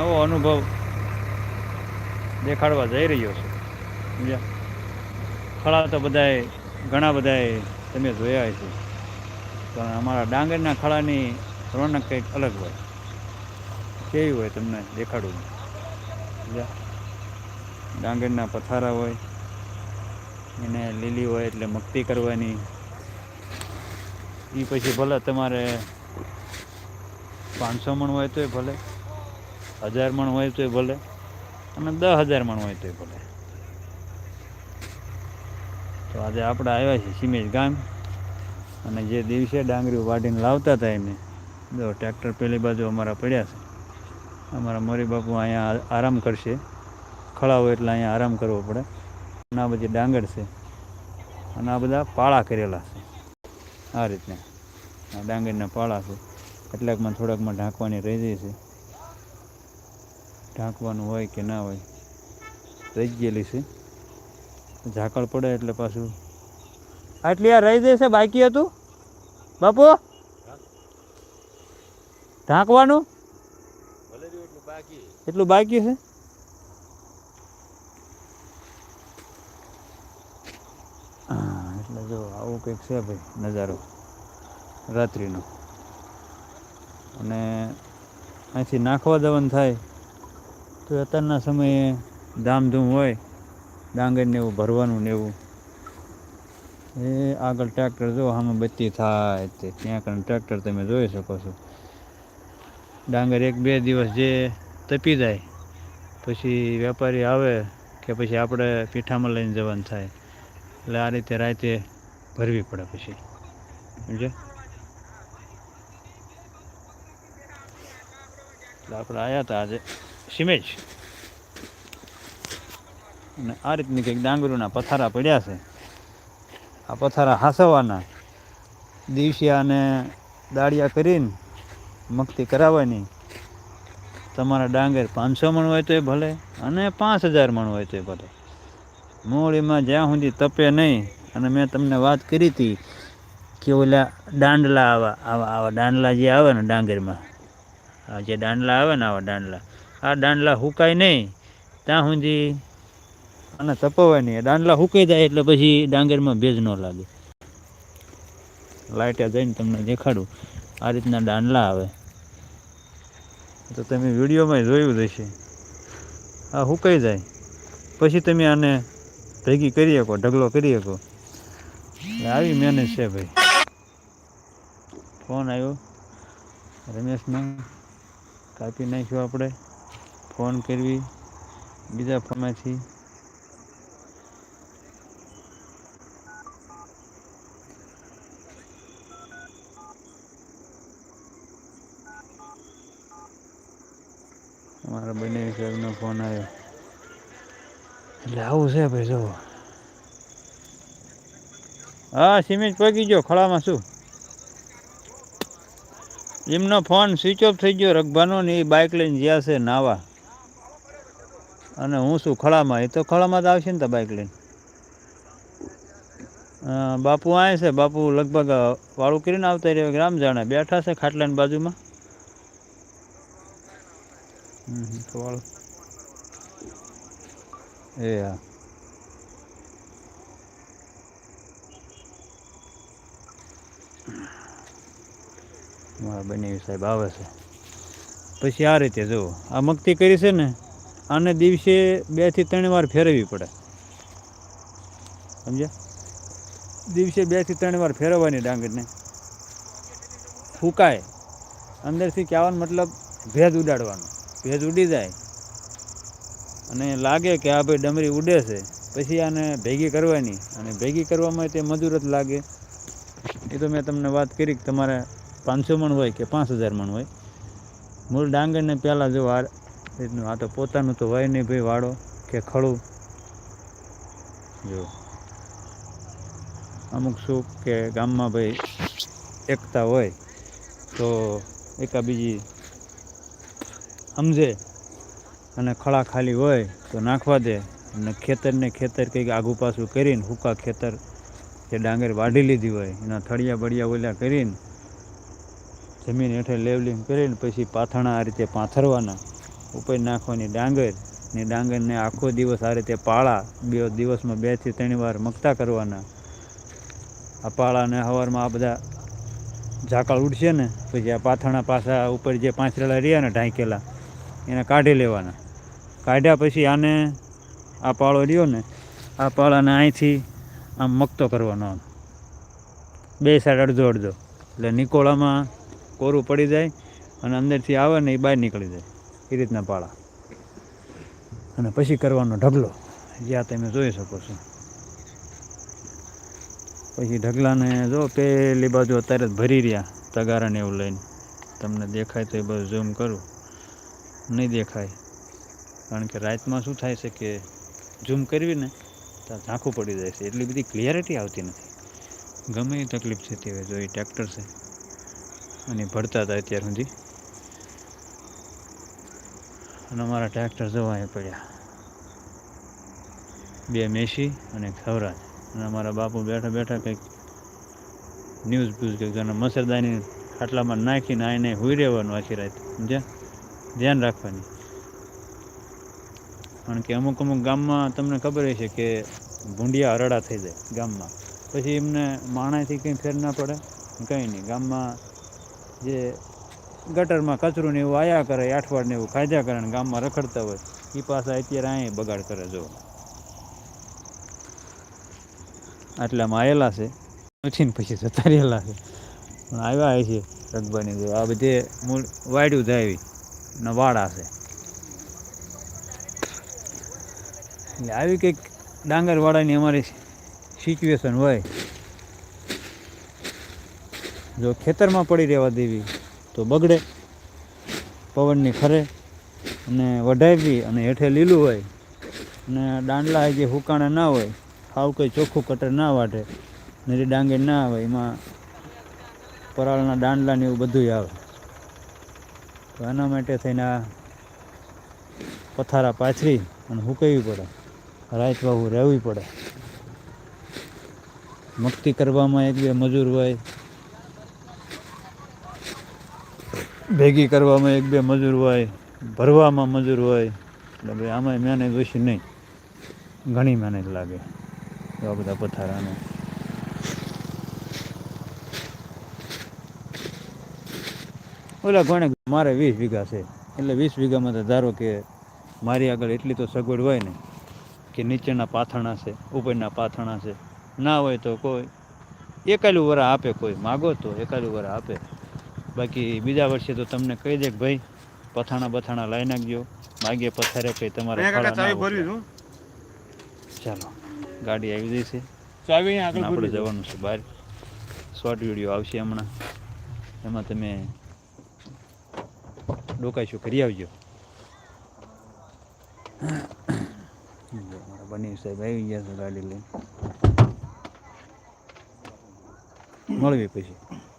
નવો અનુભવ દેખાડવા જઈ રહ્યો છે. સમજ્યા? ખળા તો બધાએ ઘણા બધાએ તમે જોયા છે પણ અમારા ડાંગરના ખળાની રોનક કંઈક અલગ હોય. કેવી હોય તમને દેખાડવું? સમજ્યા? ડાંગરના પથારા હોય, એને લીલી હોય એટલે મક્તી કરવાની. એ પછી ભલે તમારે પાંચસો મણ હોય તોય ભલે. હજાર મણ હોય તોય ભલે. અને દસ હજાર મણ હોય તોય ભલે. તો આજે આપણે આવ્યા છીએ સિમેજ ગામ. અને જે દિવસે ડાંગરીઓ વાઢીને લાવતા હતા એને, જો ટ્રેક્ટર પેલી બાજુ અમારા પડ્યા છે. અમારા મોરી બાપુ અહીંયા આરામ કરશે. ખળા હોય એટલે અહીંયા આરામ કરવો પડે. અને આ બધી ડાંગર છે. અને આ બધા પાળા કરેલા છે. આ રીતના. આ ડાંગરના પાળા છે. કેટલાકમાં થોડાકમાં ઢાંકવાની રહી જાય છે. ઢાંકવાનું હોય કે ના હોય, રહી ગયેલી છે. ઝાકળ પડે એટલે પાછું. આટલી આ રહી જશે, બાકી હતું? બાપુ? ઢાંકવાનું? એટલું બાકી છે? એટલે જો આવું કંઈક છે ભાઈ, નજારો, રાત્રિનો. અને અહીંથી નાખવા જવાનું થાય. તો અત્યારના સમયે ધામધૂમ હોય, ડાંગરને એવું, ભરવાનું ને એવું. એ આગળ ટ્રેક્ટર જો આમાં બત્તી થાય તે, ત્યાં આગળ ટ્રેક્ટર તમે જોઈ શકો છો. ડાંગર એક બે દિવસ જે તપી જાય, પછી વેપારી આવે કે પછી આપણે પીઠામાં લઈને જવાનું થાય. એટલે આ રીતે રાતે ભરવી પડે પછી. સમજે એટલે આપણે આવ્યા હતા આજે. સિમેજ અને આ રીતની કંઈક ડાંગરુના પથારા પડ્યા છે. આ પથારા હાસવાના. દિવસિયા અને દાળિયા કરીને મક્તિ કરાવવાની. તમારા ડાંગર પાંચસો મણ હોય તોય ભલે અને પાંચ હજાર મણ હોય તોય ભલે. મૂળીમાં જ્યાં સુધી તપે નહીં અને મેં તમને વાત કરી હતી કે ઓલા દાંડલા આવા આવા આવા દાંડલા જે આવે ને ડાંગરમાં. જે દાંડલા આવે ને આવા દાંડલા આ દાંડલા હુકાય નહીં. ત્યાં સુધી અને તપવાય નહીં દાંડલા હુકાઈ જાય એટલે પછી ડાંગરમાં ભેજ ન લાગે. લાઇટે જઈને તમને દેખાડું. આ રીતના દાંડલા આવે. તો તમે વિડીયોમાં જોયું જ આ હુકાઈ જાય. પછી તમે આને ભેગી કરી શકો, ઢગલો કરી શકો. આવી મહેનત છે ભાઈ. ફોન આવ્યો રમેશનો. કાપી નાખ્યો આપણે. ફોન કરવી બીજા ફોનમાંથી. મારા બંને સાહેબનો ફોન આવ્યો. એટલે આવું છે ભાઈ જો હા સિમેન્ટ પગી ગયો ખળામાં શું? એમનો ફોન સ્વિચ ઓફ થઈ ગયો રગભાનો ને એ બાઇક લઈને જ્યાં છે નાવા. અને હું શું, ખળામાં? એ તો ખળામાં જ આવશે ને તો બાઇક લઈને. બાપુ આવે છે. બાપુ લગભગ વાળું કરીને આવતા રહ્યો ગ્રામ જાણે, બેઠા છે ખાટલાની બાજુમાં. એ, હા. મારા બંને સાહેબ આવે છે. પછી આ રીતે જુઓ. આ મક્તિ કરી છે ને? આને દિવસે બેથી ત્રણ વાર ફેરવવી પડે. સમજ્યા? દિવસે બેથી ત્રણ વાર ફેરવવાની ડાંગરને. ફૂંકાય. અંદરથી કહેવાનો મતલબ ભેજ ઉડાડવાનો. ભેજ ઉડી જાય. અને લાગે કે આ ભાઈ ડમરી ઉડે છે. પછી આને ભેગી કરવાની. અને ભેગી કરવામાં તે મજૂર જ લાગે. એ તો મેં તમને વાત કરી કે તમારે પાંચસો મણ હોય કે પાંચ હજાર મણ હોય. મૂળ ડાંગરને પહેલાં જો રીતનું. આ તો પોતાનું તો હોય નહીં ભાઈ વાળો કે ખળું. જો. અમુક સુખ કે ગામમાં ભાઈ એકતા હોય, તો એકા બીજી સમજે અને ખળા ખાલી હોય, તો નાખવા દે. અને ખેતરને ખેતર કંઈક આગુ પાછું કરીને, હૂકા ખેતર જે ડાંગર વાઢી લીધી હોય, એના થળિયા બળિયા ઓલા કરીને, જમીન હેઠળ લેવલિંગ કરીને, પછી પાથણા આ રીતે પાથરવાના. ઉપર નાખવાની ડાંગર ને ડાંગરને આખો દિવસ આ રીતે પાળા. બે દિવસમાં બેથી ત્રણ વાર મકતા કરવાના. આ પાળાને હવારમાં આ બધા ઝાકળ ઉડશે ને, પછી આ પાથરણા પાછા ઉપર જે પાંચરેલા રહ્યા ને ઢાંકેલા, એને કાઢી લેવાના. કાઢ્યા પછી આને આ પાળો રહ્યો ને, આ પાળાને અહીંથી આમ મકતો કરવાનો આમ. બે સાઈડ અડધો અડધો. એટલે નિકોળામાં કોરું પડી જાય અને અંદરથી આવે ને એ બહાર નીકળી જાય. એ રીતના પાળા. અને પછી કરવાનો ઢગલો. જ્યાં તમે જોઈ શકો છો. પછી ઢગલાને જો પેલી બાજુ અત્યારે જ ભરી રહ્યા તગારાને એવું લઈને. તમને દેખાય તો એ બધું ઝૂમ કરું. નહીં દેખાય. કારણ કે રાતમાં શું થાય છે કે ઝૂમ કરવી ને, તો ઝાંખું પડી જાય છે. એટલી બધી ક્લિયરિટી આવતી નથી. ગમે એ તકલીફ થતી હોય જો એ ટ્રેક્ટર છે. અને ભરતા હતા અત્યાર સુધી. અને અમારા ટ્રેક્ટર જોવા પડ્યા. બે મેસી અને સૌરાજ અને અમારા બાપુ બેઠા બેઠા કંઈક ન્યૂઝ બ્યુઝ કંઈક અને મસરદાની ખાટલામાં નાખીને આઈને હુઈ રહેવાનું આખી રાત. સમજ્યા? ધ્યાન રાખવાની. કારણ કે અમુક અમુક ગામમાં તમને ખબર હશે કે ભૂંડિયા હરડા થઈ જાય ગામમાં. પછી એમને માણાથી કંઈ ફેર ના પડે? કંઈ નહીં. ગામમાં જે ગટરમાં કચરું ને એવું આયા કરે, આઠવાડ ને એવું ખાધા કરે ગામમાં રખડતા હોય એ પાછા અત્યારે અહીં બગાડ કરે જો. આટલામાં આવેલા છે. પછી ને પછી જતા રહેલા છે. પણ આવ્યા છે રગબાની જો આ બધે મૂળ વાડ્યું જાય ને વાડા છે. એટલે આવી કંઈક ડાંગરવાડાની અમારી સિચ્યુએશન હોય. જો ખેતરમાં પડી રહેવા દેવી. તો બગડે, પવનની ખરે અને વઢાવી અને હેઠે લીલું હોય, અને દાંડલા જે હુકાણા ના હોય સાવ કંઈ ચોખ્ખું કટર ના વાટે નરી ડાંગે ના આવે, એમાં પરાળના દાંડલા ને એવું બધું આવે. તો એના માટે થઈને આ પથારા પાથરી અને હુકવવી પડે રાત વાવું રહેવી પડે. મક્તિ કરવામાં એક બે મજૂર હોય ભેગી કરવામાં એક બે મજૂર હોય, ભરવામાં મજૂર હોય, એટલે ભાઈ આમાં મહેનત ઓછી નહીં. ઘણી મહેનત લાગે. એવા બધા પથારાને. ઓલા કોણે મારે વીસ વીઘા છે. એટલે વીસ વીઘામાં તો ધારો કે મારી આગળ એટલી તો સગવડ હોય ને, કે નીચેના પાથરણા છે, ઉપરના પાથરણા છે. ના હોય તો કોઈ. એકાલું વરા આપે કોઈ. માગો તો એકાલું વરા આપે. બાકી બીજા વર્ષે તો તમને કહી દે કે ભાઈ પથાણા બથાણા લઈ નાખજો. માગે પથારે કંઈ તમારે ચાલો ગાડી આવી ગઈ છે. આપણે જવાનું છે બહાર. શોર્ટ વીડિયો આવશે હમણાં. એમાં તમે ડોકાઈશું કરી આવજો. મારા બની સાહેબ આવી ગયા છે ગાડી લઈને. મળવી પછી.